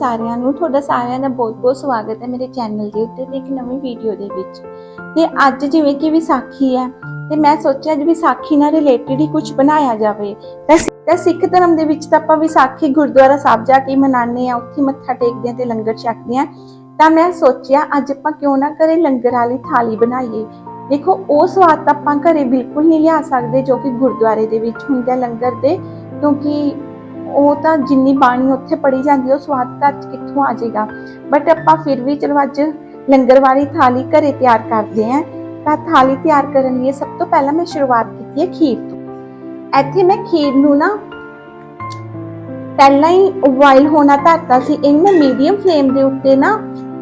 ਸਾਰਿਆਂ ਨੂੰ, ਤੁਹਾਡਾ ਸਾਰਿਆਂ ਦਾ ਬਹੁਤ-ਬਹੁਤ ਸਵਾਗਤ ਹੈ ਮੇਰੇ ਚੈਨਲ ਦੇ ਉੱਤੇ ਤੇ ਇੱਕ ਨਵੀਂ ਵੀਡੀਓ ਦੇ ਵਿੱਚ। ਤੇ ਅੱਜ ਜਿਵੇਂ ਕਿ ਵਿਸਾਖੀ ਹੈ, ਤੇ ਮੈਂ ਸੋਚਿਆ ਅੱਜ ਵਿਸਾਖੀ ਨਾਲ ਰਿਲੇਟਡ ਹੀ ਕੁਝ ਬਣਾਇਆ ਜਾਵੇ। ਤਾਂ ਸਿੱਖ ਧਰਮ ਦੇ ਵਿੱਚ ਤਾਂ ਆਪਾਂ ਵਿਸਾਖੀ ਗੁਰਦੁਆਰਾ ਸਾਹਿਬ ਜਾ ਕੇ ਮਨਾਉਂਦੇ ਆ ਉੱਥੇ ਮੱਥਾ ਟੇਕਦੇ ਆ ਤੇ ਲੰਗਰ ਛਕਦੇ ਆ ਤਾਂ ਮੈਂ ਸੋਚਿਆ ਅੱਜ ਆਪਾਂ ਕਿਉਂ ਨਾ ਘਰੇ ਲੰਗਰ ਵਾਲੀ ਥਾਲੀ ਬਣਾਈਏ। ਦੇਖੋ, ਉਹ ਸਵਾਦ ਤਾਂ ਆਪਾਂ ਘਰੇ ਬਿਲਕੁਲ ਨਹੀਂ ਲਿਆ ਸਕਦੇ ਜੋ ਕਿ ਗੁਰਦੁਆਰੇ ਦੇ ਵਿੱਚ ਹੁੰਦਾ ਲੰਗਰ ਦੇ, ਕਿਉਂਕਿ ਉਹ ਤਾਂ ਜਿੰਨੀ ਬਾਣੀ ਉੱਥੇ ਪੜੀ ਜਾਂਦੀ ਉਹ ਸਵਾਦ ਘਰ 'ਚ ਕਿੱਥੋਂ ਆ ਜਾਏਗਾ? ਬਟ ਆਪਾਂ ਫਿਰ ਵੀ ਚਲੋ ਅੱਜ ਲੰਗਰ ਵਾਲੀ ਥਾਲੀ ਘਰੇ ਤਿਆਰ ਕਰਦੇ ਆਂ। ਤਾਂ ਥਾਲੀ ਤਿਆਰ ਕਰਨ ਲਈ ਸਭ ਤੋਂ ਪਹਿਲਾਂ ਮੈਂ ਸ਼ੁਰੂਆਤ ਕੀਤੀ ਹੈ ਖੀਰ ਤੋਂ। ਇੱਥੇ ਮੈਂ ਖੀਰ ਨੂੰ ਨਾ ਪਹਿਲਾਂ ਹੀ ਉਬਾਇਲ ਹੋਣਾ ਧਰਤਾ ਸੀ। ਇਹਨੂੰ ਮੈਂ ਮੀਡੀਅਮ ਫਲੇਮ ਦੇ ਉੱਤੇ ਨਾ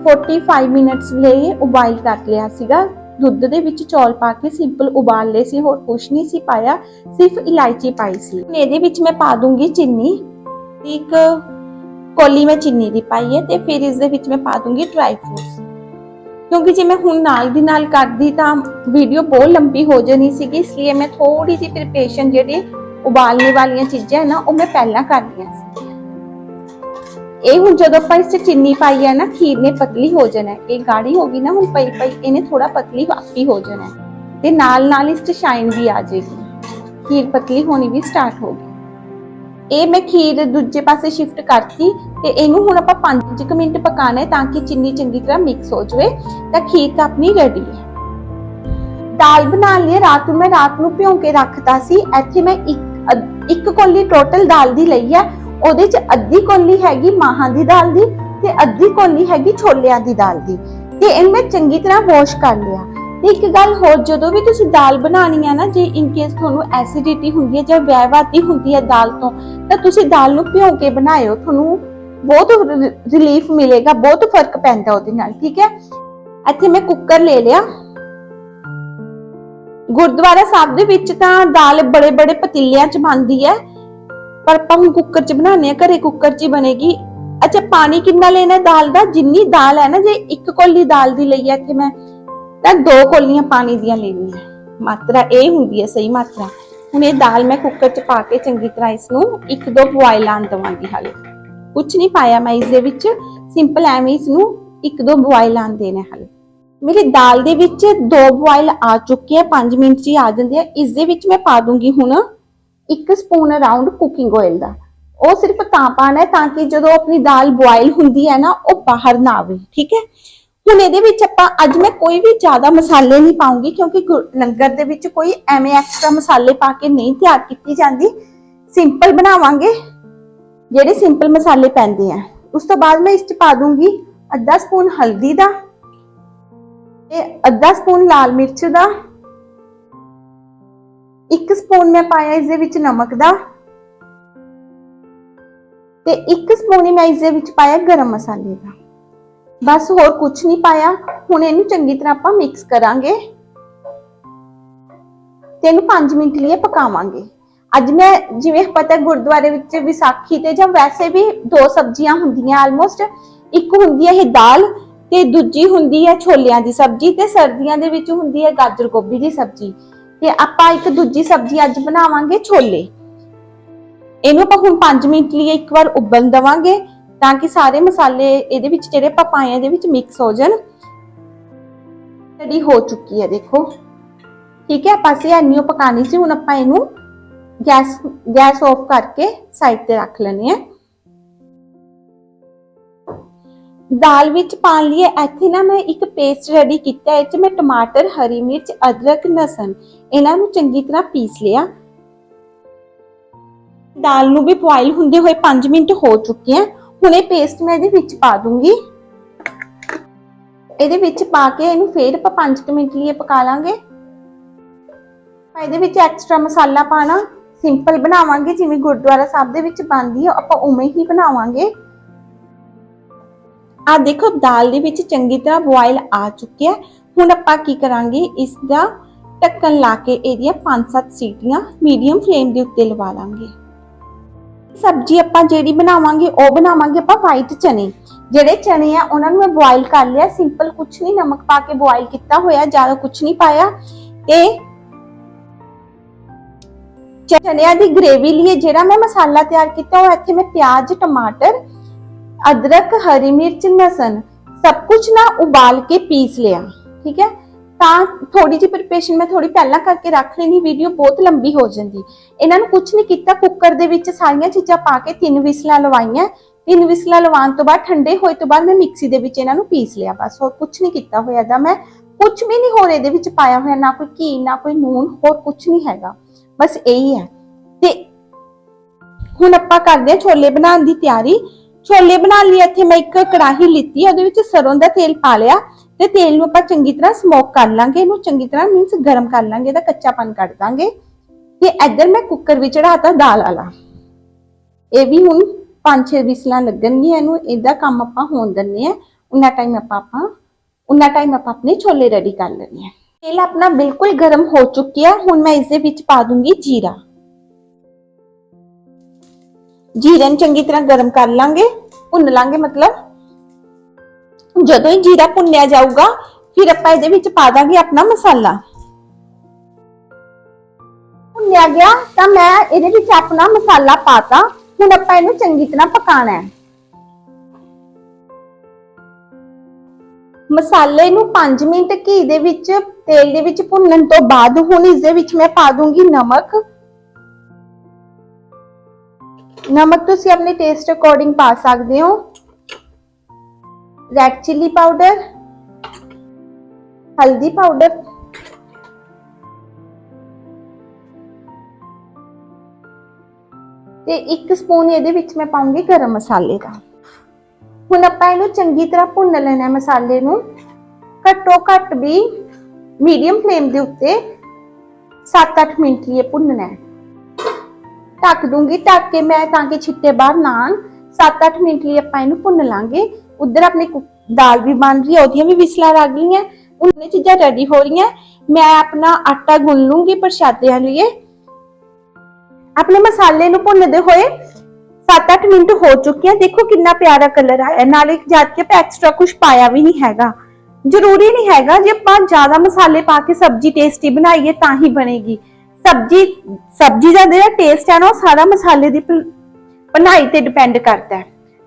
45 ਮਿੰਟਸ ਲਈ ਉਬਾਇਲ ਕਰ ਲਿਆ ਸੀਗਾ। ਦੁੱਧ ਦੇ ਵਿੱਚ ਚੌਲ ਪਾ ਕੇ ਸਿੰਪਲ ਉਬਾਲ ਲਏ ਸੀ, ਹੋਰ ਕੁਝ ਨਹੀਂ ਸੀ ਪਾਇਆ, ਸਿਰਫ ਇਲਾਇਚੀ ਪਾਈ ਸੀ। ਇਹਦੇ ਵਿੱਚ ਮੈਂ ਪਾ ਦੂੰਗੀ ਚੀਨੀ, ਇੱਕ ਕੋਲੀ ਮੈਂ ਚੀਨੀ ਦੀ ਪਾਈ ਹੈ ਤੇ ਫਿਰ ਇਸ ਦੇ ਵਿੱਚ ਮੈਂ ਪਾ ਦੂੰਗੀ ਡਰਾਈ ਫਰੂਟਸ ਕਿਉਂਕਿ ਜੇ ਮੈਂ ਹੁਣ ਨਾਲ ਦੀ ਨਾਲ ਕਰਦੀ ਤਾਂ ਵੀਡੀਓ ਬਹੁਤ ਲੰਬੀ ਹੋ ਜਾਣੀ ਸੀਗੀ, ਇਸ ਲਈ ਮੈਂ ਥੋੜੀ ਜਿਹੀ ਪ੍ਰਿਪਰੇਸ਼ਨ ਜਿਹੜੀ ਉਬਾਲਣੇ ਵਾਲੀਆਂ ਚੀਜ਼ਾਂ ਹੈ ਨਾ, ਉਹ ਮੈਂ ਪਹਿਲਾਂ ਕਰ ਲਈਆਂ ਸੀ। ਇਹ ਹੁਣ ਜਦੋਂ ਆਪਾਂ ਇਸ 'ਚ ਚੀਨੀ ਪਾਈ ਹੈ ਨਾ, ਖੀਰ ਨੇ ਪਤਲੀ ਹੋ ਜਾਣਾ ਹੈ। ਇਹ ਗਾੜੀ ਹੋ ਗਈ ਨਾ ਹੁਣ ਪਈ ਪਈ, ਇਹਨੇ ਥੋੜਾ ਪਤਲੀ ਆਪੀ ਹੋ ਜਾਣਾ ਹੈ। ਤੇ ਨਾਲ ਨਾਲ ਇਸ 'ਚ ਸ਼ਾਈਨ ਵੀ ਆ ਜਾਏਗੀ। ਖੀਰ ਪਤਲੀ ਹੋਣੀ ਵੀ ਸਟਾਰਟ ਹੋ ਗਈ। ਇਹ ਮੈਂ ਖੀਰ ਦੂਜੇ ਪਾਸੇ ਸ਼ਿਫਟ ਕਰਤੀ ਤੇ ਇਹਨੂੰ ਹੁਣ ਆਪਾਂ 5 ਮਿੰਟ ਪਕਾਣਾ ਹੈ ਤਾਂ ਕਿ ਚੀਨੀ ਚੰਗੀ ਤਰ੍ਹਾਂ ਮਿਕਸ ਹੋ ਜਾਵੇ। ਤਾਂ ਖੀਰ ਤਾਂ ਆਪਣੀ ਰੈਡੀ ਹੈ। ਦਾਲ ਬਣਾ ਲਈ ਰਾਤ ਨੂੰ ਮੈਂ ਰਾਤ ਨੂੰ ਭਿਉਂ ਕੇ ਰੱਖਤਾ ਸੀ। ਇੱਥੇ ਮੈਂ ਇੱਕ ਇੱਕ ਕੋਲੀ ਟੋਟਲ ਦਾਲ ਦੀ ਲਈ ਹੈ ਉਹਦੇ ਚ ਅੱਧੀ ਕੋਲੀ ਹੈਗੀ ਮਾਹਾਂ ਦੀ ਦਾਲ ਦੀ ਤੇ ਅੱਧੀ ਕੋਲੀ ਹੈਗੀ ਛੋਲਿਆਂ ਦੀ ਦਾਲ ਦੀ। ਤੇ ਇਹਨੂੰ ਮੈਂ ਚੰਗੀ ਤਰ੍ਹਾਂ ਵਾਸ਼ ਕਰ ਲਿਆ। ਤੇ ਇੱਕ ਗੱਲ ਹੋਰ, ਜਦੋਂ ਵੀ ਤੁਸੀਂ ਦਾਲ ਬਣਾਉਣੀ ਹੈ ਨਾ, ਜੇ ਇਨ ਕੇਸ ਤੁਹਾਨੂੰ ਐਸਿਡਿਟੀ ਹੁੰਦੀ ਹੈ ਜਾਂ ਵੈਵਾਤੀ ਹੁੰਦੀ ਹੈ ਦਾਲ ਤੋਂ, ਤਾਂ ਤੁਸੀਂ ਦਾਲ ਨੂੰ ਭਿਉਂ ਕੇ ਬਣਾਇਓ। ਤੁਹਾਨੂੰ ਬਹੁਤ ਰਿਲੀਫ ਮਿਲੇਗਾ, ਬਹੁਤ ਫ਼ਰਕ ਪੈਂਦਾ ਉਹਦੇ ਨਾਲ, ਠੀਕ ਹੈ? ਇੱਥੇ ਮੈਂ ਕੁੱਕਰ ਲੈ ਲਿਆ। ਗੁਰਦੁਆਰਾ ਸਾਹਿਬ ਦੇ ਵਿੱਚ ਤਾਂ ਦਾਲ ਬੜੇ ਬੜੇ ਪਤੀਲਿਆਂ 'ਚ ਬਣਦੀ ਹੈ। ਪਰ ਆਪਾਂ ਹੁਣ ਕੁੱਕਰ 'ਚ ਬਣਾਉਂਦੇ ਆ ਘਰੇ ਕੁੱਕਰ 'ਚ ਹੀ ਬਣੇਗੀ। ਅੱਛਾ, ਪਾਣੀ ਕਿੰਨਾ ਲੈਣਾ ਹੈ ਦਾਲ ਦਾ? ਜਿੰਨੀ ਦਾਲ ਹੈ ਨਾ, ਜੇ ਇੱਕ ਕੋਲੀ ਦਾਲ ਦੀ ਲਈ ਹੈ ਇੱਥੇ ਮੈਂ, ਤਾਂ ਦੋ ਕੋਲੀਆਂ ਪਾਣੀ ਦੀਆਂ ਲੈਣੀਆਂ ਮਾਤਰਾ ਇਹ ਹੁੰਦੀ ਹੈ, ਸਹੀ ਮਾਤਰਾ। ਹੁਣ ਇਹ ਦਾਲ ਮੈਂ ਕੁੱਕਰ 'ਚ ਪਾ ਕੇ ਚੰਗੀ ਤਰ੍ਹਾਂ ਇਸ ਨੂੰ ਇੱਕ ਦੋ ਬੁਆਇਲ ਆਉਣ ਦਵਾਂਗੀ ਹਾਲੇ। ਕੁਝ ਨਹੀਂ ਪਾਇਆ ਮੈਂ ਇਸ ਦੇ ਵਿੱਚ। ਸਿੰਪਲ ਐਵੇਂ ਇਸ ਨੂੰ ਇੱਕ ਦੋ ਬੁਆਇਲ ਆਉਣ ਦੇਣਾ ਹਾਲੇ। ਮੇਰੀ ਦਾਲ ਦੇ ਵਿੱਚ ਦੋ ਬੁਆਇਲ ਆ ਚੁੱਕੇ ਆ 5 ਮਿੰਟ 'ਚ ਹੀ ਆ ਜਾਂਦੇ ਆ। ਇਸ ਦੇ ਵਿੱਚ ਮੈਂ ਪਾ ਦੂੰਗੀ ਹੁਣ ਇੱਕ ਸਪੂਨ ਅਰਾਊਂਡ ਕੁਕਿੰਗ ਆਇਲ ਦਾ। ਉਹ ਸਿਰਫ ਤਾਂ ਪਾਣਾ ਤਾਂ ਕਿ ਜਦੋਂ ਆਪਣੀ ਦਾਲ ਬੁਆਇਲ ਹੁੰਦੀ ਹੈ ਨਾ, ਉਹ ਬਾਹਰ ਨਾ ਆਵੇ, ਠੀਕ ਹੈ? ਹੁਣ ਇਹਦੇ ਵਿੱਚ ਆਪਾਂ, ਅੱਜ ਮੈਂ ਕੋਈ ਵੀ ਜ਼ਿਆਦਾ ਮਸਾਲੇ ਨਹੀਂ ਪਾਉਂਗੀ ਕਿਉਂਕਿ ਲੰਗਰ ਦੇ ਵਿੱਚ ਕੋਈ ਐਵੇਂ ਐਕਸਟਰਾ ਮਸਾਲੇ ਪਾ ਕੇ ਨਹੀਂ ਤਿਆਰ ਕੀਤੀ ਜਾਂਦੀ। ਸਿੰਪਲ ਬਣਾਵਾਂਗੇ, ਜਿਹੜੇ ਸਿੰਪਲ ਮਸਾਲੇ ਪੈਂਦੇ ਆ। ਉਸ ਤੋਂ ਬਾਅਦ ਮੈਂ ਇਸ 'ਚ ਪਾ ਦੂੰਗੀ ਅੱਧਾ ਸਪੂਨ ਹਲਦੀ ਦਾ ਤੇ ਅੱਧਾ ਸਪੂਨ ਲਾਲ ਮਿਰਚ ਦਾ ਇੱਕ ਸਪੂਨ ਮੈਂ ਪਾਇਆ ਇਸ ਦੇ ਵਿੱਚ ਨਮਕ ਦਾ। ਤੇ ਇੱਕ ਸਪੂਨ ਹੀ ਮੈਂ ਇਸ ਦੇ ਵਿੱਚ ਪਾਇਆ ਗਰਮ ਮਸਾਲੇ ਦਾ। ਬਸ ਹੋਰ ਕੁਝ ਨਹੀਂ ਪਾਇਆ। ਹੁਣ ਇਹਨੂੰ ਚੰਗੀ ਤਰ੍ਹਾਂ ਆਪਾਂ ਮਿਕਸ ਕਰਾਂਗੇ। ਤੇ ਇਹਨੂੰ 5 ਮਿੰਟ ਲਈ ਪਕਾਵਾਂਗੇ। ਅੱਜ ਮੈਂ ਜਿਵੇਂ ਪਤਾ ਗੁਰਦੁਆਰੇ ਵਿੱਚ ਵਿਸਾਖੀ ਤੇ ਜਾਂ ਵੈਸੇ ਵੀ ਦੋ ਸਬਜ਼ੀਆਂ ਹੁੰਦੀਆਂ ਆਲਮੋਸਟ ਇੱਕ ਹੁੰਦੀ ਹੈ ਇਹ ਦਾਲ ਤੇ ਦੂਜੀ ਹੁੰਦੀ ਹੈ ਛੋਲਿਆਂ ਦੀ ਸਬਜ਼ੀ ਤੇ ਸਰਦੀਆਂ ਦੇ ਵਿੱਚ ਹੁੰਦੀ ਹੈ ਗਾਜਰ ਗੋਭੀ ਦੀ ਸਬਜ਼ੀ। ਤੇ ਆਪਾਂ ਇੱਕ ਦੂਜੀ ਸਬਜ਼ੀ ਅੱਜ ਬਣਾਵਾਂਗੇ ਛੋਲੇ। ਇਹਨੂੰ ਆਪਾਂ ਹੁਣ 5 ਮਿੰਟ ਲਈ ਇੱਕ ਵਾਰ ਉਬਲ ਦਵਾਂਗੇ ਤਾਂ ਕਿ ਸਾਰੇ ਮਸਾਲੇ ਇਹਦੇ ਵਿੱਚ ਜਿਹੜੇ ਆਪਾਂ ਪਾਏ ਇਹਦੇ ਵਿੱਚ ਮਿਕਸ ਹੋ ਜਾਣ। ਰੈਡੀ ਹੋ ਚੁੱਕੀ ਹੈ ਦੇਖੋ। ਠੀਕ ਹੈ, ਆਪਾਂ ਸੇ ਐਨੀਓ ਪਕਾਣੀ ਸੀ, ਹੁਣ ਆਪਾਂ ਇਹਨੂੰ ਗੈਸ ਗੈਸ ਆਫ ਕਰਕੇ ਸਾਈਡ ਤੇ ਰੱਖ ਲੈਣੇ ਆ ਦਾਲ ਵਿੱਚ ਪਾਣ ਲਈ ਇੱਥੇ ਨਾ ਮੈਂ ਇੱਕ ਪੇਸਟ ਰੈਡੀ ਕੀਤਾ ਹੈ। ਚ ਮੈਂ ਟਮਾਟਰ, ਹਰੀ ਮਿਰਚ, ਅਦਰਕ, ਲਸਣ ਇਹਨਾਂ ਨੂੰ ਚੰਗੀ ਤਰ੍ਹਾਂ ਪੀਸ ਲਿਆ। ਦਾਲ ਨੂੰ ਵੀ ਬੋਇਲ ਹੁੰਦੇ ਹੋਏ 5 ਮਿੰਟ ਹੋ ਚੁੱਕੇ ਆ ਹੁਣ ਇਹ ਪੇਸਟ ਮੈਂ ਇਹਦੇ ਵਿੱਚ ਪਾ ਦੂੰਗੀ। ਇਹਦੇ ਵਿੱਚ ਪਾ ਕੇ ਇਹਨੂੰ ਫੇਰ ਆਪਾਂ 5 ਮਿੰਟ ਲਈ ਪਕਾ ਲਾਂਗੇ। ਆਪਾਂ ਇਹਦੇ ਵਿੱਚ ਐਕਸਟਰਾ ਮਸਾਲਾ ਪਾਣਾ। ਸਿੰਪਲ ਬਣਾਵਾਂਗੇ। ਜਿਵੇਂ ਗੁਰਦੁਆਰਾ ਸਾਹਿਬ ਦੇ ਵਿੱਚ ਬਣਦੀ ਹੈ ਆਪਾਂ ਉਵੇਂ ਹੀ ਬਣਾਵਾਂਗੇ। ਆ ਦੇਖੋ, ਦਾਲ ਦੇ ਵਿੱਚ ਚੰਗੀ ਤਰ੍ਹਾਂ ਬੋਇਲ ਆ ਚੁੱਕਿਆ ਹੁਣ ਆਪਾਂ ਕੀ ਕਰਾਂਗੇ? ਇਸ ਦਾ ਢੱਕਣ ਲਾ ਕੇ ਇਹਦੀਆਂ 5-7 ਸੀਟੀਆਂ ਮੀਡੀਅਮ ਫਲੇਮ ਦੇ ਉੱਤੇ ਲਵਾ ਲਾਂਗੇ। ਸਬਜ਼ੀ ਆਪਾਂ ਜਿਹੜੀ ਬਣਾਵਾਂਗੇ, ਉਹ ਬਣਾਵਾਂਗੇ ਆਪਾਂ ਵਾਈਟ ਚਨੇ। ਜਿਹੜੇ ਚਨੇ ਆ, ਉਹਨਾਂ ਨੂੰ ਮੈਂ ਬੋਇਲ ਕਰ ਲਿਆ। ਸਿੰਪਲ ਕੁਛ ਨਹੀਂ, ਨਮਕ ਪਾ ਕੇ ਬੋਇਲ ਕੀਤਾ ਹੋਇਆ, ਜ਼ਿਆਦਾ ਕੁਛ ਨਹੀਂ ਪਾਇਆ। ਤੇ ਚਨਿਆਂ ਦੀ ਗ੍ਰੇਵੀ ਲਈ ਜਿਹੜਾ ਮੈਂ ਮਸਾਲਾ ਤਿਆਰ ਕੀਤਾ, ਉਹ ਇੱਥੇ ਮੈਂ ਪਿਆਜ਼, ਟਮਾਟਰ ਅਦਰਕ, ਹਰੀ ਮਿਰਚ ਲਸਣ ਸਭ ਕੁਝ ਨਾ ਉਬਾਲ ਕੇ ਪੀਸ ਲਿਆ, ਠੀਕ ਹੈ? ਤਾਂ ਥੋੜੀ ਜਿਹੀ ਪ੍ਰਿਪਰੇਸ਼ਨ ਮੈਂ ਥੋੜੀ ਪਹਿਲਾਂ ਕਰਕੇ ਰੱਖ ਲੈਣੀ ਵੀਡੀਓ ਬਹੁਤ ਲੰਬੀ ਹੋ ਜਾਂਦੀ। ਇਹਨਾਂ ਨੂੰ ਕੁਝ ਨਹੀਂ ਕੀਤਾ ਕੁੱਕਰ ਦੇ ਵਿੱਚ ਸਾਰੀਆਂ ਚੀਜ਼ਾਂ ਪਾ ਕੇ ਤਿੰਨ ਵਿਸਲਾਂ ਲਵਾਈਆਂ। ਤਿੰਨ ਵਿਸਲਾਂ ਲਵਾਉਣ ਤੋਂ ਬਾਅਦ, ਠੰਡੇ ਹੋਏ ਤੋਂ ਬਾਅਦ ਮੈਂ ਮਿਕਸੀ ਦੇ ਵਿੱਚ ਇਹਨਾਂ ਨੂੰ ਪੀਸ ਲਿਆ, ਬਸ ਹੋਰ ਕੁਝ ਨਹੀਂ ਕੀਤਾ ਹੋਇਆ ਦਾ ਮੈਂ ਕੁਝ ਵੀ ਨਹੀਂ ਹੋਰ ਇਹਦੇ ਵਿੱਚ ਪਾਇਆ ਹੋਇਆ, ਨਾ ਕੋਈ ਘੀ, ਨਾ ਕੋਈ ਨੂਨ, ਹੋਰ ਕੁਝ ਨਹੀਂ ਹੈਗਾ। ਬਸ ਇਹੀ ਹੈ। ਤੇ ਹੁਣ ਆਪਾਂ ਕਰਦੇ ਹਾਂ ਛੋਲੇ ਬਣਾਉਣ ਦੀ ਤਿਆਰੀ। ਛੋਲੇ ਬਣਾਉਣ ਲਈ ਇੱਥੇ ਮੈਂ ਇੱਕ ਕੜਾਹੀ ਲਿੱਤੀ, ਉਹਦੇ ਵਿੱਚ ਸਰੋਂ ਦਾ ਤੇਲ ਪਾ ਲਿਆ ਤੇ ਤੇਲ ਨੂੰ ਆਪਾਂ ਚੰਗੀ ਤਰ੍ਹਾਂ ਸਮੋਕ ਕਰ ਲਾਂਗੇ, ਇਹਨੂੰ ਚੰਗੀ ਤਰ੍ਹਾਂ ਮੀਨਸ ਗਰਮ ਕਰ ਲਾਂਗੇ, ਇਹਦਾ ਕੱਚਾਪਨ ਕੱਢ ਦਾਂਗੇ ਤੇ ਇੱਧਰ ਮੈਂ ਕੁੱਕਰ ਵਿੱਚ ਚੜਾਤਾ ਦਾਲ ਵਾਲਾ। ਇਹ ਵੀ ਹੁਣ 5-6 ਵਿਸਲਾਂ ਲੱਗਣਗੀਆਂ, ਇਹਨੂੰ ਇਹਦਾ ਕੰਮ ਆਪਾਂ ਹੋਣ ਦਿੰਨੇ ਆ ਉਨਾ ਟਾਈਮ ਆਪਾਂ ਆਪਾਂ, ਉਨਾ ਟਾਈਮ ਆਪਾਂ ਆਪਣੇ ਛੋਲੇ ਰੈਡੀ ਕਰ ਲੈਣੇ ਆ ਤੇਲ ਆਪਣਾ ਬਿਲਕੁਲ ਗਰਮ ਹੋ ਚੁੱਕਿਆ, ਹੁਣ ਮੈਂ ਇਸ ਦੇ ਵਿੱਚ ਪਾ ਦੂੰਗੀ ਜੀਰਾ। ਜੀਰੇ ਨੂੰ ਚੰਗੀ ਤਰ੍ਹਾਂ ਗਰਮ ਕਰ ਲਾਂਗੇ, ਭੁੰਨ ਲਾਂਗੇ ਮਤਲਬ। ਜਦੋਂ ਹੀ ਜੀਰਾ ਭੁੰਨਿਆ ਜਾਊਗਾ, ਫਿਰ ਆਪਾਂ ਇਹਦੇ ਵਿੱਚ ਪਾ ਦਾਂਗੇ ਆਪਣਾ ਮਸਾਲਾ। ਭੁੰਨਿਆ ਗਿਆ, ਤਾਂ ਮੈਂ ਇਹਦੇ ਵਿੱਚ ਆਪਣਾ ਮਸਾਲਾ ਪਾਤਾ। ਹੁਣ ਆਪਾਂ ਇਹਨੂੰ ਚੰਗੀ ਤਰ੍ਹਾਂ ਪਕਾਣਾ ਹੈ। ਮਸਾਲੇ ਨੂੰ 5 ਮਿੰਟ ਘੀ ਦੇ ਵਿੱਚ, ਤੇਲ ਦੇ ਵਿੱਚ ਭੁੰਨਣ ਤੋਂ ਬਾਅਦ ਹੁਣ ਇਸ ਦੇ ਵਿੱਚ ਮੈਂ ਪਾ ਦੂੰਗੀ ਨਮਕ। ਨਮਕ ਤੁਸੀਂ ਆਪਣੇ ਟੇਸਟ ਅਕੋਰਡਿੰਗ ਪਾ ਸਕਦੇ ਹੋ। ਰੈਡ ਚਿੱਲੀ ਪਾਊਡਰ ਹਲਦੀ ਪਾਊਡਰ ਤੇ 1 ਸਪੂਨ ਇਹਦੇ ਵਿੱਚ ਮੈਂ ਪਾਉਂਗੀ ਗਰਮ ਮਸਾਲੇ ਦਾ। ਹੁਣ ਆਪਾਂ ਇਹਨੂੰ ਚੰਗੀ ਤਰ੍ਹਾਂ ਭੁੰਨ ਲੈਣਾ ਹੈ ਮਸਾਲੇ ਨੂੰ। ਘੱਟੋ ਘੱਟ ਵੀ ਮੀਡੀਅਮ ਫਲੇਮ ਦੇ ਉੱਤੇ 7-8 ਮਿੰਟ ਲਈ ਇਹ ਭੁੰਨਣਾ ਹੈ। ਢੱਕ ਦੂੰਗੀ, ਢੱਕ ਕੇ ਮੈਂ ਤਾਂ ਕਿ ਛਿੱਟੇ ਬਾਹਰ ਨਾ ਆਉਣ 7-8 ਮਿੰਟ ਲਈ ਆਪਾਂ ਇਹਨੂੰ ਭੁੰਨ ਲਾਂਗੇ। ਉਧਰ ਆਪਣੀ ਦਾਲ ਵੀ ਬਣ ਰਹੀ ਹੈ, ਉਹਦੀਆਂ ਵੀ ਵਿਸਲਾਂ ਲੱਗ ਗਈਆਂ। ਉਹਨੇ ਚੀਜ਼ਾਂ ਰੈਡੀ ਹੋ ਰਹੀਆਂ। ਮੈਂ ਆਪਣਾ ਆਟਾ ਗੁੰਨ ਲੂੰਗੀ ਪ੍ਰਸ਼ਾਦਿਆਂ ਲਈ ਆਪਣੇ ਮਸਾਲੇ ਨੂੰ ਭੁੰਨਦੇ ਹੋਏ 7-8 ਮਿੰਟ ਹੋ ਚੁੱਕੇ ਆ। ਦੇਖੋ ਕਿੰਨਾ ਪਿਆਰਾ ਕਲਰ ਆਇਆ। ਨਾਲੇ ਜਦ ਕਿ ਆਪਾਂ ਐਕਸਟਰਾ ਕੁਝ ਪਾਇਆ ਵੀ ਨਹੀਂ ਹੈਗਾ। ਜ਼ਰੂਰੀ ਨਹੀਂ ਹੈਗਾ ਜੇ ਆਪਾਂ ਜ਼ਿਆਦਾ ਮਸਾਲੇ ਪਾ ਕੇ ਸਬਜ਼ੀ ਟੇਸਟੀ ਬਣਾਈਏ ਤਾਂ ਹੀ ਬਣੇਗੀ। ਸਬਜ਼ੀ ਸਬਜ਼ੀ ਦਾ ਜਿਹੜਾ ਟੇਸਟ ਹੈ ਨਾ, ਉਹ ਸਾਰਾ ਮਸਾਲੇ ਦੀ ਬਣਾਈ ਤੇ ਡਿਪੈਂਡ ਕਰਦਾ ਹੈ।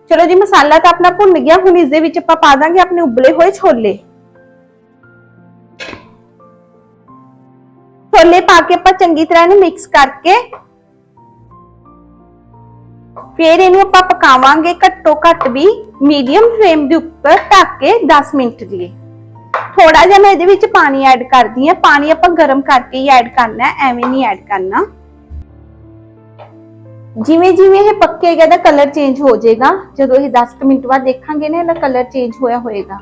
ਚਲੋ ਜੀ, ਮਸਾਲਾ ਤਾਂ ਆਪਣਾ ਭੁੰਨ ਗਿਆ, ਹੁਣ ਇਸ ਦੇ ਵਿੱਚ ਆਪਾਂ ਪਾ ਦਾਂਗੇ ਆਪਣੇ ਉਬਲੇ ਹੋਏ ਛੋਲੇ। ਛੋਲੇ ਪਾ ਕੇ ਆਪਾਂ ਚੰਗੀ ਤਰ੍ਹਾਂ ਇਹਨੂੰ ਮਿਕਸ ਕਰਕੇ, ਫਿਰ ਇਹਨੂੰ ਆਪਾਂ ਪਕਾਵਾਂਗੇ ਘੱਟੋ ਘੱਟ ਵੀ ਮੀਡੀਅਮ ਫਲੇਮ ਦੇ ਉੱਪਰ ਢੱਕ ਕੇ 10 ਮਿੰਟ ਲਈ ਥੋੜਾ ਜਿਹਾ ਮੈਂ ਇਹਦੇ ਵਿੱਚ ਪਾਣੀ ਐਡ ਕਰਦੀ ਹਾਂ। ਪਾਣੀ ਆਪਾਂ ਗਰਮ ਕਰਕੇ ਹੀ ਐਡ ਕਰਨਾ ਹੈ, ਐਵੇਂ ਨਹੀਂ ਐਡ ਕਰਨਾ। ਜਿਵੇਂ ਜਿਵੇਂ ਇਹ ਪੱਕੇਗਾ ਇਹਦਾ ਕਲਰ ਚੇਂਜ ਹੋ ਜਾਏਗਾ। ਜਦੋਂ ਇਹ 10 ਮਿੰਟ ਬਾਅਦ ਦੇਖਾਂਗੇ ਨਾ, ਇਹਦਾ ਕਲਰ ਚੇਂਜ ਹੋਇਆ ਹੋਏਗਾ।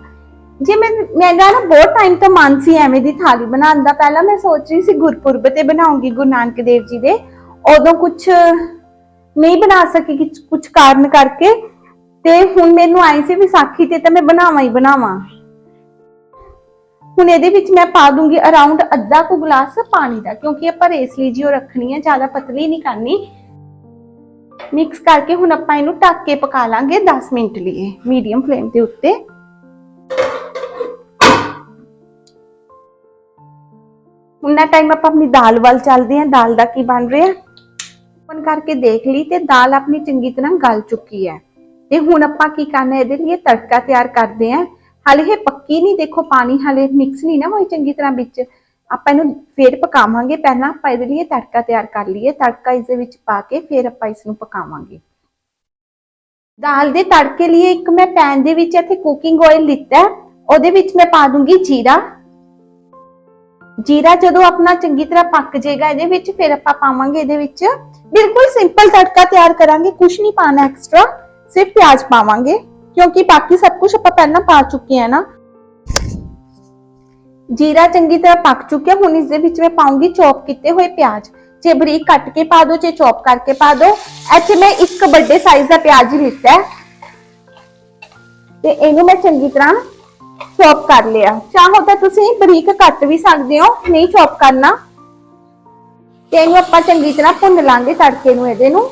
ਜੇ ਮੈਂ ਮੇਰਾ ਨਾ ਬਹੁਤ ਟਾਈਮ ਤੋਂ ਮਨ ਸੀ ਐਵੇਂ ਦੀ ਥਾਲੀ ਬਣਾਉਣ ਦਾ। ਪਹਿਲਾਂ ਮੈਂ ਸੋਚ ਰਹੀ ਸੀ ਗੁਰਪੁਰਬ ਤੇ ਬਣਾਉਂਗੀ ਗੁਰੂ ਨਾਨਕ ਦੇਵ ਜੀ ਦੇ। ਉਦੋਂ ਕੁਝ ਨਹੀਂ ਬਣਾ ਸਕੀ ਕੁਝ ਕਾਰਨ ਕਰਕੇ। ਤੇ ਹੁਣ ਮੈਨੂੰ ਆਈ ਸੀ ਵਿਸਾਖੀ ਤੇ ਤਾਂ ਮੈਂ ਬਣਾਵਾਂ ਹੀ ਬਣਾਵਾਂ। ਹੁਣ ਇਹਦੇ ਵਿੱਚ ਮੈਂ ਪਾ ਦੂੰਗੀ ਅਰਾਊਂਡ ਅੱਧਾ ਕੁ ਗਲਾਸ ਪਾਣੀ ਦਾ ਕਿਉਂਕਿ ਆਪਾਂ ਰੇਸਲੀ ਜੀ ਉਹ ਰੱਖਣੀ ਹੈ ਜ਼ਿਆਦਾ ਪਤਲੀ ਨਹੀਂ ਕਰਨੀ ਮਿਕਸ ਕਰਕੇ ਹੁਣ ਆਪਾਂ ਇਹਨੂੰ ਢੱਕ ਕੇ ਪਕਾ ਲਾਂਗੇ 10 ਮਿੰਟ ਲਈ ਮੀਡੀਅਮ ਫਲੇਮ ਦੇ ਉੱਤੇ ਉਨਾ ਟਾਈਮ ਆਪਾਂ ਆਪਣੀ ਦਾਲ ਵੱਲ ਚੱਲਦੇ ਹਾਂ ਦਾਲ ਦਾ ਕੀ ਬਣ ਰਿਹਾ ਓਪਨ ਕਰਕੇ ਦੇਖ ਲਈ ਤੇ ਦਾਲ ਆਪਣੀ ਚੰਗੀ ਤਰ੍ਹਾਂ ਗਲ ਚੁੱਕੀ ਹੈ ਤੇ ਹੁਣ ਆਪਾਂ ਕੀ ਕਰਨਾ ਹੈ ਇਹਦੇ ਲਈ ਤੜਕਾ ਤਿਆਰ ਕਰਦੇ ਹਾਂ ਹਾਲੇ ਇਹ ਪੱਕੀ ਨਹੀਂ, ਦੇਖੋ ਪਾਣੀ ਹਾਲੇ ਮਿਕਸ ਨਹੀਂ ਨਾ ਹੋਈ ਚੰਗੀ ਤਰ੍ਹਾਂ ਵਿੱਚ। ਆਪਾਂ ਇਹਨੂੰ ਫੇਰ ਪਕਾਵਾਂਗੇ, ਪਹਿਲਾਂ ਆਪਾਂ ਇਹਦੇ ਲਈ ਤੜਕਾ ਤਿਆਰ ਕਰ ਲਈਏ। ਤੜਕਾ ਇਸ ਦੇ ਵਿੱਚ ਪਾ ਕੇ ਫੇਰ ਆਪਾਂ ਇਸ ਨੂੰ ਪਕਾਵਾਂਗੇ। ਦਾਲ ਦੇ ਤੜਕੇ ਲਈ ਇੱਕ ਮੈਂ ਪੈਨ ਦੇ ਵਿੱਚ ਇੱਥੇ ਕੁਕਿੰਗ ਆਇਲ ਲਿੱਤਾ। ਉਹਦੇ ਵਿੱਚ ਮੈਂ ਪਾ ਦੂੰਗੀ ਜੀਰਾ। ਜੀਰਾ ਜਦੋਂ ਆਪਣਾ ਚੰਗੀ ਤਰ੍ਹਾਂ ਪੱਕ ਜਾਏਗਾ ਇਹਦੇ ਵਿੱਚ, ਫਿਰ ਆਪਾਂ ਪਾਵਾਂਗੇ ਇਹਦੇ ਵਿੱਚ। ਬਿਲਕੁਲ ਸਿੰਪਲ ਤੜਕਾ ਤਿਆਰ ਕਰਾਂਗੇ ਕੁਝ ਨਹੀਂ ਪਾਣਾ ਐਕਸਟਰਾ ਸਿਰਫ ਪਿਆਜ਼ ਪਾਵਾਂਗੇ। ਕਿਉਂਕਿ ਬਾਕੀ ਸਭ ਕੁਝ ਆਪਾਂ ਪਹਿਲਾਂ ਪਾ ਚੁੱਕੇ ਆ ਨਾ। ਜੀਰਾ ਚੰਗੀ ਤਰ੍ਹਾਂ ਪੱਕ ਚੁੱਕਿਆ, ਹੁਣ ਇਸ ਦੇ ਵਿੱਚ ਮੈਂ ਪਾਉਂਗੀ ਚੌਪ ਕੀਤੇ ਹੋਏ ਪਿਆਜ਼। ਜੇ ਬਰੀਕ ਕੱਟ ਕੇ ਪਾ ਦੋ, ਜੇ ਚੌਪ ਕਰਕੇ ਪਾ ਦੋ, ਇੱਥੇ ਮੈਂ ਇੱਕ ਵੱਡੇ ਸਾਈਜ਼ ਦਾ ਪਿਆਜ਼ ਹੀ ਲਿੱਤਾ ਹੈ। ਤੇ ਇਹਨੂੰ ਮੈਂ ਚੰਗੀ ਤਰ੍ਹਾਂ ਚੌਪ ਕਰ ਲਿਆ। ਚਾਹੋ ਤਾਂ ਤੁਸੀਂ ਬਰੀਕ ਕੱਟ ਵੀ ਸਕਦੇ ਹੋ, ਨਹੀਂ ਚੌਪ ਕਰਨਾ। ਤੇ ਇਹਨੂੰ ਆਪਾਂ ਚੰਗੀ ਤਰ੍ਹਾਂ ਭੁੰਨ ਲਾਂਗੇ ਤੜਕੇ ਨੂੰ ਇਹਦੇ ਨੂੰ।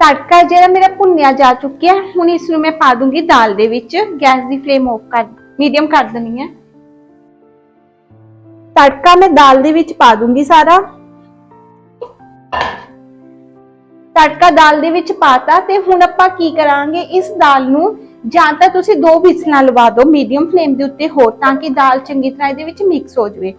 ਤੜਕਾ ਜਿਹੜਾ ਮੇਰਾ ਭੁੰਨਿਆ ਜਾ ਚੁੱਕਿਆ, ਹੁਣ ਇਸ ਨੂੰ ਮੈਂ ਪਾ ਦੂੰਗੀ ਦਾਲ ਦੇ ਵਿੱਚ। ਗੈਸ ਦੀ ਫਲੇਮ ਆਫ ਕਰ ਮੀਡੀਅਮ ਕਰ ਦੇਣੀ ਹੈ। ਤੜਕਾ ਮੈਂ ਦਾਲ ਦੇ ਵਿੱਚ ਪਾ ਦੂੰਗੀ ਸਾਰਾ। ਤੜਕਾ ਦਾਲ ਦੇ ਵਿੱਚ ਪਾਤਾ ਤੇ ਹੁਣ ਆਪਾਂ ਕੀ ਕਰਾਂਗੇ, ਇਸ ਦਾਲ ਨੂੰ ਜਾਂ ਤਾਂ ਤੁਸੀਂ ਦੋ ਵਿਸਲਾਂ ਲਵਾ ਦਿਓ ਮੀਡੀਅਮ ਫਲੇਮ ਦੇ ਉੱਤੇ ਹੋਰ, ਤਾਂ ਕਿ ਦਾਲ ਚੰਗੀ ਤਰ੍ਹਾਂ ਇਹਦੇ ਵਿੱਚ ਮਿਕਸ ਹੋ ਜਾਵੇ।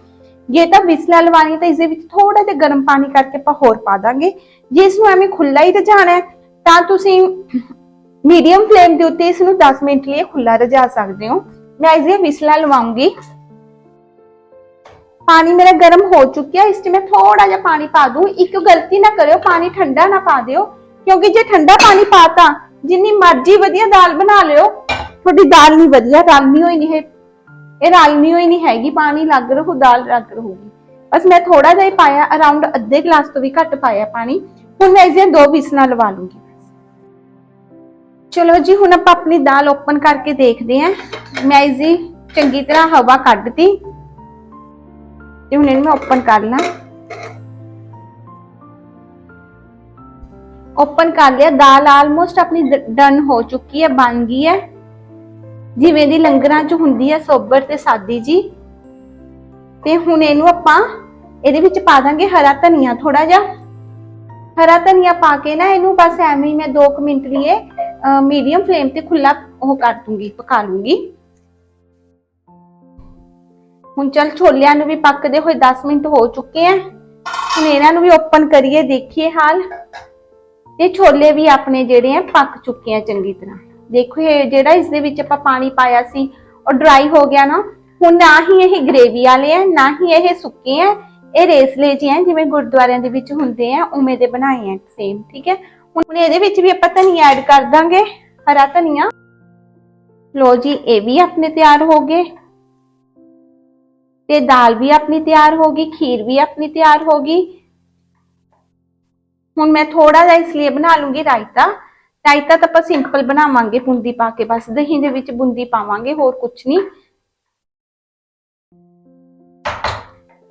ਜੇ ਤਾਂ ਵਿਸਲਾਂ ਲਵਾਉਣੀ ਤਾਂ ਇਸ ਦੇ ਵਿੱਚ ਥੋੜਾ ਜਿਹਾ ਗਰਮ ਪਾਣੀ ਕਰਕੇ ਆਪਾਂ ਹੋਰ ਪਾ ਦਾਂਗੇ। ਜੇ ਇਸ ਨੂੰ ਐਵੇਂ ਖੁੱਲਾ ਹੀ ਰਝਾਣਾ ਹੈ, ਤਾਂ ਤੁਸੀਂ ਮੀਡੀਅਮ ਫਲੇਮ ਦੇ ਉੱਤੇ ਇਸ ਨੂੰ 10 ਮਿੰਟ ਲਈ ਖੁੱਲਾ ਰਝਾ ਸਕਦੇ ਹੋ। ਮੈਂ ਇਸ ਦੀਆਂ ਵਿਸਲਾਂ ਲਵਾਉਂਗੀ ਪਾਣੀ ਮੇਰਾ ਗਰਮ ਹੋ ਚੁੱਕਿਆ, ਇਸ 'ਚ ਮੈਂ ਥੋੜਾ ਜਿਹਾ ਪਾਣੀ ਪਾ ਦੂੰ। ਇੱਕ ਗਲਤੀ ਨਾ ਕਰਿਓ, ਪਾਣੀ ਠੰਡਾ ਨਾ ਪਾ ਦਿਓ, ਕਿਉਂਕਿ ਜੇ ਠੰਡਾ ਪਾਣੀ ਪਾਤਾ, ਜਿੰਨੀ ਮਰਜ਼ੀ ਵਧੀਆ ਦਾਲ ਬਣਾ ਲਿਓ। ਤੁਹਾਡੀ ਦਾਲ ਨਹੀਂ ਵਧੀਆ ਰਲਣੀ ਹੋਈ ਨਹੀਂ ਹੈ। ਇਹ ਰਲਣੀ ਹੋਈ ਨਹੀਂ ਹੈਗੀ, ਪਾਣੀ ਲੱਗ ਰਹੂ, ਦਾਲ ਲੱਗ ਰਹੂਗੀ। ਬਸ ਮੈਂ ਥੋੜਾ ਜਿਹਾ ਹੀ ਪਾਇਆ ਅਰਾਊਂਡ ਅੱਧੇ ਗਲਾਸ ਤੋਂ ਵੀ ਘੱਟ ਪਾਇਆ ਪਾਣੀ। ਹੁਣ ਮੈਂ ਇਸ ਦੀਆਂ ਦੋ ਵਿਸਲਾਂ ਲਵਾ ਲੂੰਗੀ। ਚਲੋ ਜੀ, ਹੁਣ ਆਪਾਂ ਆਪਣੀ ਦਾਲ ਓਪਨ ਕਰਕੇ ਦੇਖਦੇ ਹਾਂ। ਮੈਂ ਇਸ ਦੀ ਚੰਗੀ ਤਰ੍ਹਾਂ ਹਵਾ ਕੱਢਤੀ। ਤੇ ਹੁਣ ਇਹਨੂੰ ਮੈਂ ਓਪਨ ਕਰ ਲਾਂ। ਓਪਨ ਕਰ ਲਿਆ। ਦਾਲ ਆਲਮੋਸਟ ਆਪਣੀ ਡਨ ਹੋ ਚੁੱਕੀ ਹੈ, ਬਣ ਗਈ ਹੈ। ਜਿਵੇਂ ਦੀ ਲੰਗਰਾਂ 'ਚ ਹੁੰਦੀ ਹੈ ਸੋਬਰ ਤੇ ਸਾਦੀ ਜੀ, ਤੇ ਹੁਣ ਇਹਨੂੰ ਆਪਾਂ ਇਹਦੇ ਵਿੱਚ ਪਾ ਦਾਂਗੇ ਹਰਾ ਧਨੀਆ ਥੋੜਾ ਜਿਹਾ। ਹਰਾ ਧਨੀਆ ਪਾ ਕੇ ਨਾ ਇਹਨੂੰ ਬਸ ਐਵੇਂ ਹੀ ਮੈਂ 2 ਮਿੰਟ ਲਈ ਮੀਡੀਅਮ ਫਲੇਮ ਤੇ ਖੁੱਲਾ ਉਹ ਕਰ ਦੂੰਗੀ, ਪਕਾ ਲੂੰਗੀ। ਹੁਣ ਚਲ ਛੋਲਿਆਂ ਨੂੰ ਵੀ ਪੱਕਦੇ ਹੋਏ 10 ਮਿੰਟ ਹੋ ਚੁੱਕੇ ਆ। ਹੁਣ ਇਹਨਾਂ ਨੂੰ ਵੀ ਓਪਨ ਕਰੀਏ, ਦੇਖੀਏ ਹਾਲ। ਤੇ ਛੋਲੇ ਵੀ ਆਪਣੇ ਜਿਹੜੇ ਆ ਪੱਕ ਚੁੱਕੇ ਆ ਚੰਗੀ ਤਰ੍ਹਾਂ। ਦੇਖੋ ਇਹ ਜਿਹੜਾ ਇਸ ਦੇ ਵਿੱਚ ਆਪਾਂ ਪਾਣੀ ਪਾਇਆ ਸੀ, ਉਹ ਡਰਾਈ ਹੋ ਗਿਆ ਨਾ, ਹੁਣ ਨਾ ਹੀ ਇਹ ਗ੍ਰੇਵੀ ਵਾਲੇ ਆ, ਨਾ ਹੀ ਇਹ ਸੁੱਕੇ ਆ, ਇਹ ਰੇਸਲੇ ਜਿਹੇ ਆ, ਜਿਵੇਂ ਗੁਰਦੁਆਰਿਆਂ ਦੇ ਵਿੱਚ ਹੁੰਦੇ ਆ, ਉਵੇਂ ਦੇ ਬਣਾਏ ਆ ਸੇਮ ਠੀਕ ਹੈ? ਹੁਣ ਇਹਦੇ ਵਿੱਚ ਵੀ ਆਪਾਂ ਧਨੀਆ ਐਡ ਕਰ ਦਾਂਗੇ, ਹਰਾ ਧਨੀਆ। ਲੋ ਜੀ, ਇਹ ਵੀ ਆਪਣੇ ਤਿਆਰ ਹੋ ਗਏ। ਤੇ ਦਾਲ ਵੀ ਆਪਣੀ ਤਿਆਰ ਹੋ ਗਈ, ਖੀਰ ਵੀ ਆਪਣੀ ਤਿਆਰ ਹੋ ਗਈ। ਹੁਣ ਮੈਂ ਥੋੜਾ ਜਿਹਾ ਇਸ ਲਈ ਬਣਾ ਲੂੰਗੀ ਰਾਇਤਾ। ਰਾਇਤਾ ਤਾਂ ਆਪਾਂ ਸਿੰਪਲ ਬਣਾਵਾਂਗੇ, ਬੂੰਦੀ ਪਾ ਕੇ, ਬਸ ਦਹੀਂ ਦੇ ਵਿੱਚ ਬੂੰਦੀ ਪਾਵਾਂਗੇ, ਹੋਰ ਕੁਝ ਨਹੀਂ।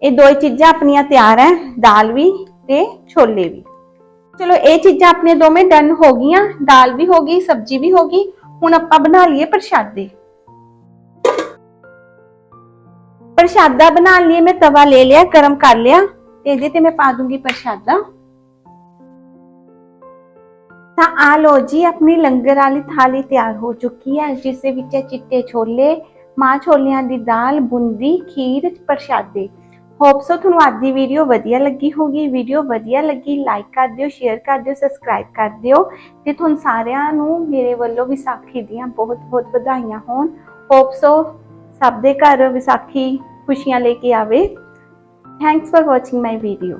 ਇਹ ਦੋ ਚੀਜ਼ਾਂ ਆਪਣੀਆਂ ਤਿਆਰ ਹੈ ਦਾਲ ਵੀ ਤੇ ਛੋਲੇ ਵੀ। ਚਲੋ, ਇਹ ਚੀਜ਼ਾਂ ਆਪਣੇ ਦੋਵੇਂ ਡਨ ਹੋ ਗਈਆਂ, ਦਾਲ ਵੀ ਹੋ ਗਈ, ਸਬਜ਼ੀ ਵੀ ਹੋ ਗਈ, ਹੁਣ ਆਪਾਂ ਬਣਾ ਲਈਏ ਪ੍ਰਸ਼ਾਦੇ। ਪ੍ਰਸ਼ਾਦਾ ਬਣਾਉਣ ਲਈ ਮੈਂ ਤਵਾ ਲੈ ਲਿਆ, ਗਰਮ ਕਰ ਲਿਆ, ਤੇ ਇਹਦੇ ਤੇ ਮੈਂ ਪਾ ਦੂੰਗੀ ਪ੍ਰਸ਼ਾਦਾ। ਤਾਂ ਆ ਲੋ ਜੀ, ਆਪਣੀ ਲੰਗਰ ਵਾਲੀ ਥਾਲੀ ਤਿਆਰ ਹੋ ਚੁੱਕੀ ਹੈ, ਜਿਸ ਦੇ ਵਿੱਚ ਹੈ ਚਿੱਟੇ ਛੋਲੇ, ਮਾਂ ਛੋਲਿਆਂ ਦੀ ਦਾਲ, ਬੁੰਦੀ, ਖੀਰ, ਪ੍ਰਸ਼ਾਦੇ। ਹੋਪ ਸੋ ਤੁਹਾਨੂੰ ਅੱਜ ਦੀ ਵੀਡੀਓ ਵਧੀਆ ਲੱਗੀ ਹੋਗੀ ਵੀਡੀਓ ਵਧੀਆ ਲੱਗੀ ਲਾਈਕ ਕਰ ਦਿਓ ਸ਼ੇਅਰ ਕਰ ਦਿਓ ਸਬਸਕ੍ਰਾਈਬ ਕਰ ਦਿਓ ਤੇ ਤੁਹਾਨੂੰ ਸਾਰਿਆਂ ਨੂੰ ਮੇਰੇ ਵੱਲੋਂ ਵਿਸਾਖੀ ਦੀਆਂ ਬਹੁਤ ਬਹੁਤ ਵਧਾਈਆਂ ਹੋਣ। ਹੋਪ ਸੋ ਸਭ ਦੇ ਘਰ ਵਿਸਾਖੀ ਖੁਸ਼ੀਆਂ ਲੈ ਕੇ ਆਵੇ। Thanks for watching my video